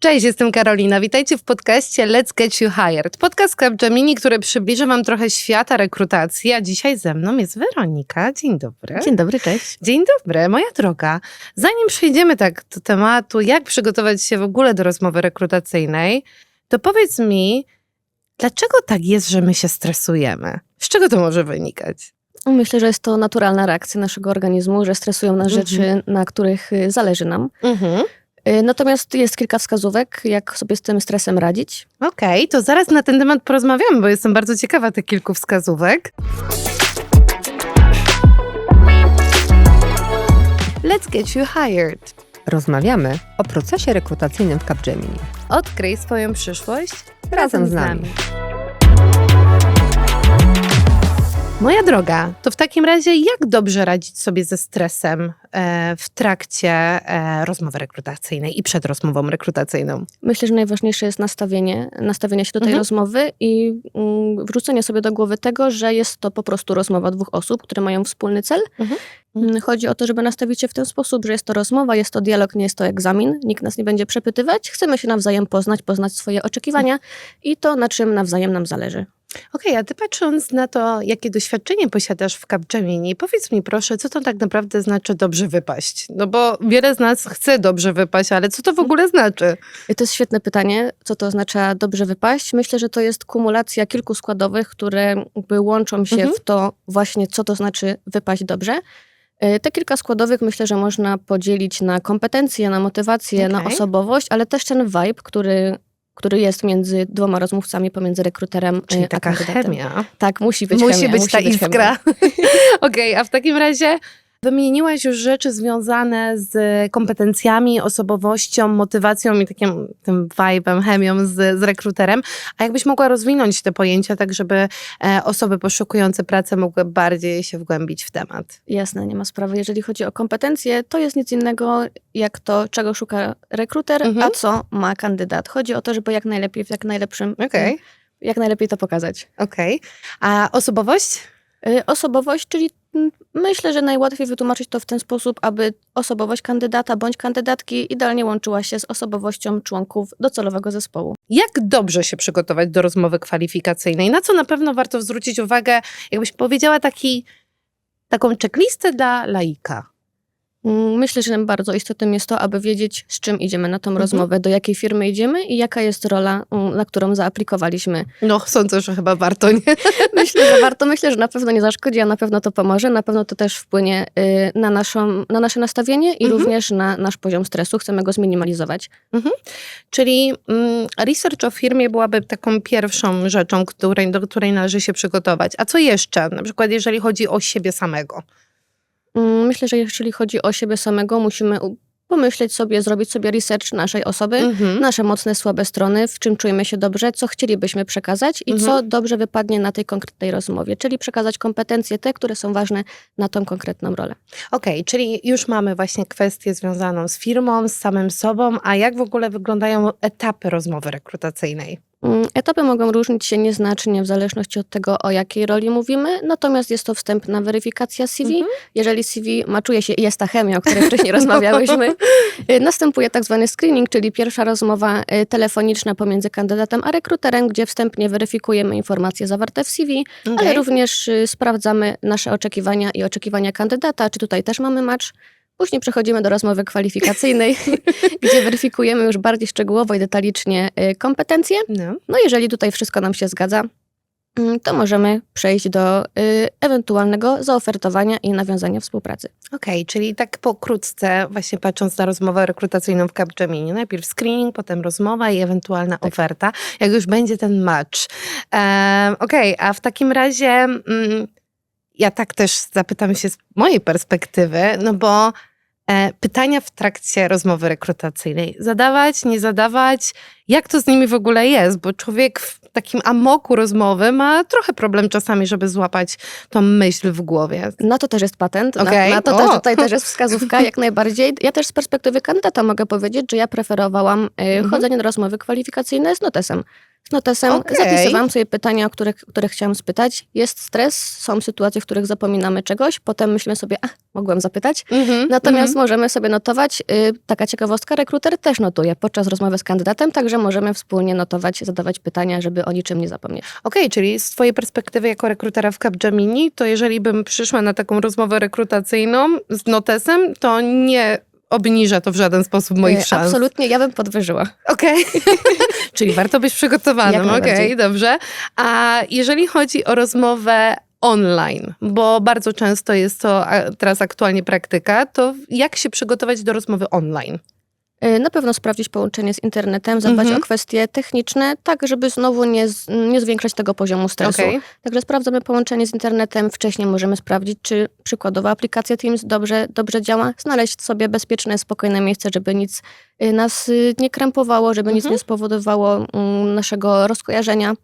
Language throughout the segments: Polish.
Cześć, jestem Karolina. Witajcie w podcaście Let's Get You Hired. Podcast Capgemini, który przybliży Wam trochę świata rekrutacji, a dzisiaj ze mną jest Weronika. Dzień dobry. Dzień dobry, cześć. Dzień dobry, moja droga. Zanim przejdziemy tak do tematu, jak przygotować się w ogóle do rozmowy rekrutacyjnej, to powiedz mi, dlaczego tak jest, że my się stresujemy? Z czego to może wynikać? Myślę, że jest to naturalna reakcja naszego organizmu, że stresują nas Mhm. rzeczy, na których y, zależy nam. Mhm. Y, Natomiast jest kilka wskazówek, jak sobie z tym stresem radzić. Okej, to zaraz na ten temat porozmawiamy, bo jestem bardzo ciekawa tych kilku wskazówek. Let's get you hired. Rozmawiamy o procesie rekrutacyjnym w Capgemini. Odkryj swoją przyszłość Razem z nami. Moja droga, to w takim razie jak dobrze radzić sobie ze stresem e, w trakcie e, rozmowy rekrutacyjnej i przed rozmową rekrutacyjną? Myślę, że najważniejsze jest nastawienie, nastawienie się do tej Mhm. rozmowy i mm, wrzucenie sobie do głowy tego, że jest to po prostu rozmowa dwóch osób, które mają wspólny cel. Mhm. Mm, Chodzi o to, żeby nastawić się w ten sposób, że jest to rozmowa, jest to dialog, nie jest to egzamin, nikt nas nie będzie przepytywać, chcemy się nawzajem poznać, poznać swoje oczekiwania i to, na czym nawzajem nam zależy. Okej, a ty patrząc na to, jakie doświadczenie posiadasz w Capgemini, powiedz mi proszę, co to tak naprawdę znaczy dobrze wypaść? No bo wiele z nas chce dobrze wypaść, ale co to w ogóle znaczy? To jest świetne pytanie, co to oznacza dobrze wypaść. Myślę, że to jest kumulacja kilku składowych, które jakby łączą się Mhm. w to właśnie, co to znaczy wypaść dobrze. Y, Te kilka składowych myślę, że można podzielić na kompetencje, na motywację, na Okej. osobowość, ale też ten vibe, który, który jest między dwoma rozmówcami, pomiędzy rekruterem y, Czyli a taka kandydatem. chemia. Tak, musi być Musi chemia. być ta chemia. iskra. Okej, a w takim razie wymieniłaś już rzeczy związane z kompetencjami, osobowością, motywacją i takim tym vibe'em, chemią z, z rekruterem. A jakbyś mogła rozwinąć te pojęcia tak, żeby e, osoby poszukujące pracy mogły bardziej się wgłębić w temat? Jasne, nie ma sprawy. Jeżeli chodzi o kompetencje, to jest nic innego jak to, czego szuka rekruter, Mhm. a co ma kandydat. Chodzi o to, żeby jak najlepiej, w jak najlepszym, Okej, jak najlepiej to pokazać. okej. A osobowość? Y, Osobowość, czyli myślę, że najłatwiej wytłumaczyć to w ten sposób, aby osobowość kandydata bądź kandydatki idealnie łączyła się z osobowością członków docelowego zespołu. Jak dobrze się przygotować do rozmowy kwalifikacyjnej? Na co na pewno warto zwrócić uwagę, jakbyś powiedziała taki, taką checklistę dla laika? Mm, Myślę, że bardzo istotnym jest to, aby wiedzieć, z czym idziemy na tą Mhm. rozmowę, do jakiej firmy idziemy i jaka jest rola, mm, na którą zaaplikowaliśmy. No, sądzę, że chyba warto, nie? Myślę, że warto, myślę, że na pewno nie zaszkodzi, a na pewno to pomoże. Na pewno to też wpłynie y, na, naszą, na nasze nastawienie i Mhm. również na nasz poziom stresu. Chcemy go zminimalizować. Czyli mm, research o firmie byłaby taką pierwszą rzeczą, której, do której należy się przygotować. A co jeszcze? Na przykład, jeżeli chodzi o siebie samego. Mm, Myślę, że jeżeli chodzi o siebie samego, musimy pomyśleć sobie, zrobić sobie research naszej osoby, Mhm. nasze mocne, słabe strony, w czym czujemy się dobrze, co chcielibyśmy przekazać i Mhm. co dobrze wypadnie na tej konkretnej rozmowie, czyli przekazać kompetencje te, które są ważne na tą konkretną rolę. Okej, czyli już mamy właśnie kwestię związaną z firmą, z samym sobą, a jak w ogóle wyglądają etapy rozmowy rekrutacyjnej? Mm, Etapy mogą różnić się nieznacznie w zależności od tego, o jakiej roli mówimy, natomiast jest to wstępna weryfikacja CV. Mhm. Jeżeli CV maczuje się i jest ta chemia, o której wcześniej rozmawiałyśmy, y, następuje tak zwany screening, czyli pierwsza rozmowa y, telefoniczna pomiędzy kandydatem a rekruterem, gdzie wstępnie weryfikujemy informacje zawarte w CV, ale Okej. również y, sprawdzamy nasze oczekiwania i oczekiwania kandydata, czy tutaj też mamy match. Później przechodzimy do rozmowy kwalifikacyjnej, gdzie weryfikujemy już bardziej szczegółowo i detalicznie y, kompetencje. No. No jeżeli tutaj wszystko nam się zgadza, mm, to możemy przejść do y, ewentualnego zaofertowania i nawiązania współpracy. Okej, czyli tak pokrótce, właśnie patrząc na rozmowę rekrutacyjną w Capgemini, najpierw screening, potem rozmowa i ewentualna Tak. oferta, jak już będzie ten match. Ehm, Okej, a w takim razie mm, ja tak też zapytam się z mojej perspektywy, no bo pytania w trakcie rozmowy rekrutacyjnej zadawać, nie zadawać, jak to z nimi w ogóle jest, bo człowiek w takim amoku rozmowy ma trochę problem czasami, żeby złapać tą myśl w głowie. Na to też jest patent, Okej. na, na to też, tutaj też jest wskazówka, jak najbardziej. Ja też z perspektywy kandydata mogę powiedzieć, że ja preferowałam y, Mhm. chodzenie na rozmowy kwalifikacyjne z notesem. Notesem Okej. zapisywałam sobie pytania, o których, które chciałam spytać. Jest stres, są sytuacje, w których zapominamy czegoś, potem myślimy sobie, a, mogłam zapytać. Mhm, Natomiast mhm. możemy sobie notować, y, taka ciekawostka, rekruter też notuje podczas rozmowy z kandydatem, także możemy wspólnie notować, zadawać pytania, żeby o niczym nie zapomnieć. Okej, czyli z twojej perspektywy jako rekrutera w Capgemini, to jeżeli bym przyszła na taką rozmowę rekrutacyjną z notesem, to nie obniża to w żaden sposób moich Y, szans. Absolutnie, ja bym podwyżyła. Okej. Czyli warto być przygotowanym. Okej, najbardziej. dobrze. A jeżeli chodzi o rozmowę online, bo bardzo często jest to teraz aktualnie praktyka, to jak się przygotować do rozmowy online? Y, Na pewno sprawdzić połączenie z internetem, zadbać Mhm. o kwestie techniczne, tak żeby znowu nie, z- nie zwiększać tego poziomu stresu. Okej. Także sprawdzamy połączenie z internetem. Wcześniej możemy sprawdzić, czy przykładowa aplikacja Teams dobrze, dobrze działa. Znaleźć sobie bezpieczne, spokojne miejsce, żeby nic y, nas y, nie krępowało, żeby nic Mhm. nie spowodowało mm, naszego rozkojarzenia.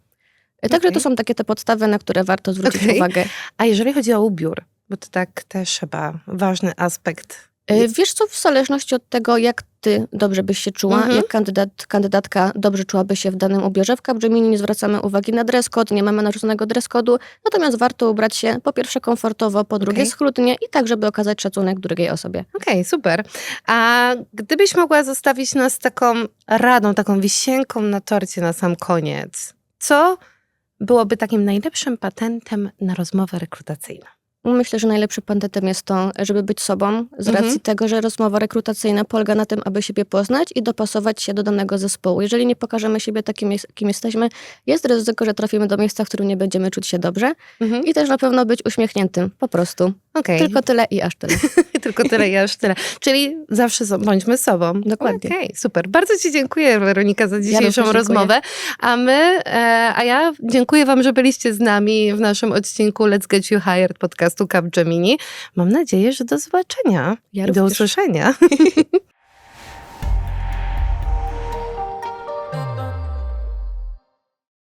Także Okej. to są takie te podstawy, na które warto zwrócić Okej. uwagę. A jeżeli chodzi o ubiór, bo to tak też chyba ważny aspekt. Y, Wiesz co, w zależności od tego, jak ty dobrze byś się czuła, Mhm. jak kandydat, kandydatka dobrze czułaby się w danym ubierze. W Capgemini nie zwracamy uwagi na dress code, nie mamy narzuconego dress code'u, natomiast warto ubrać się po pierwsze komfortowo, po drugie Okej. schludnie i tak, żeby okazać szacunek drugiej osobie. Okej, super. A gdybyś mogła zostawić nas taką radą, taką wisienką na torcie na sam koniec, co byłoby takim najlepszym patentem na rozmowę rekrutacyjną? Myślę, że najlepszym patentem jest to, żeby być sobą, z Mhm. racji tego, że rozmowa rekrutacyjna polega na tym, aby siebie poznać i dopasować się do danego zespołu. Jeżeli nie pokażemy siebie takim, kim jesteśmy, jest ryzyko, że trafimy do miejsca, w którym nie będziemy czuć się dobrze Mhm. i też na pewno być uśmiechniętym, po prostu. Okej, Tylko tyle i aż tyle. tylko tyle i aż tyle. Czyli zawsze bądźmy sobą. Dokładnie. Okej, super. Bardzo Ci dziękuję, Weronika, za dzisiejszą dziękuję. rozmowę. A my, e, a ja dziękuję Wam, że byliście z nami w naszym odcinku Let's Get You Hired podcastu Capgemini. Mam nadzieję, że do zobaczenia. Ja do usłyszenia.